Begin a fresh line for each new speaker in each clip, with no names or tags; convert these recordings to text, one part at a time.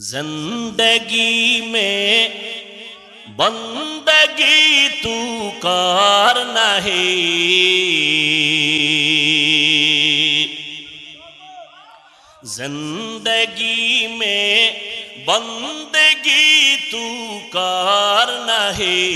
زندگی میں بندگی تو کار نہیں۔ زندگی میں بندگی تو کار نہیں۔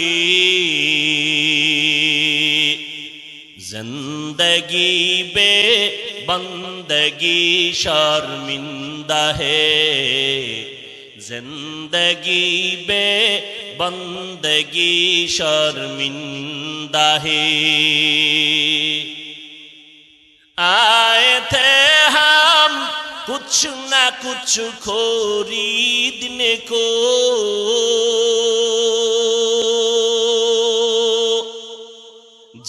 زندگی بے بندگی شرمندہ ہے زندگی بے بندگی شرمندہ ہے آئے تھے ہم کچھ نہ کچھ خریدنے کو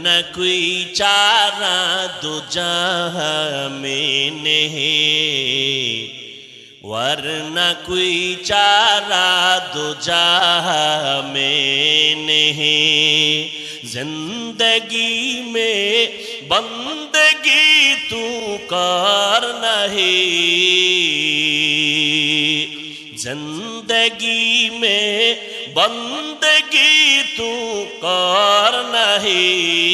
ورنہ کوئی چارہ دو جہاں میں نہیں ورنہ کوئی چارہ دو جہاں میں نہیں زندگی میں بندگی تو کار نہیں زندگی میں بندگی تو کار نہیں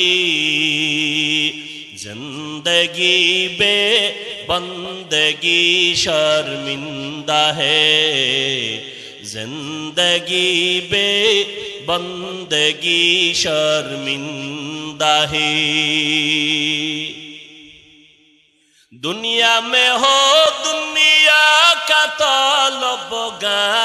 زندگی بے بندگی شرمندہ ہے زندگی بے بندگی شرمندہ ہے دنیا میں ہو دنیا کا طالب گار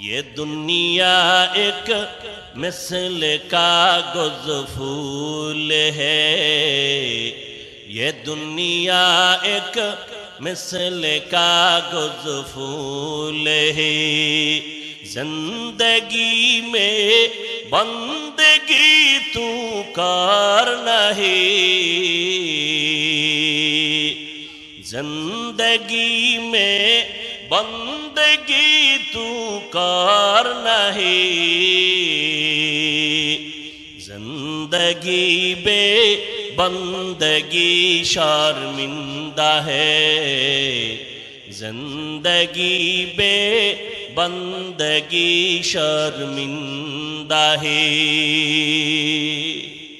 یہ دنیا ایک مثل کا گز پھول ہے۔ یہ دنیا ایک مثل کا گز پھول ہے۔ زندگی میں بندگی تو کار نہیں۔ زندگی میں بندگی تو کار نہیں۔ زندگی بے بندگی شرمندہ ہے۔ زندگی بے بندگی شرمندہ ہے۔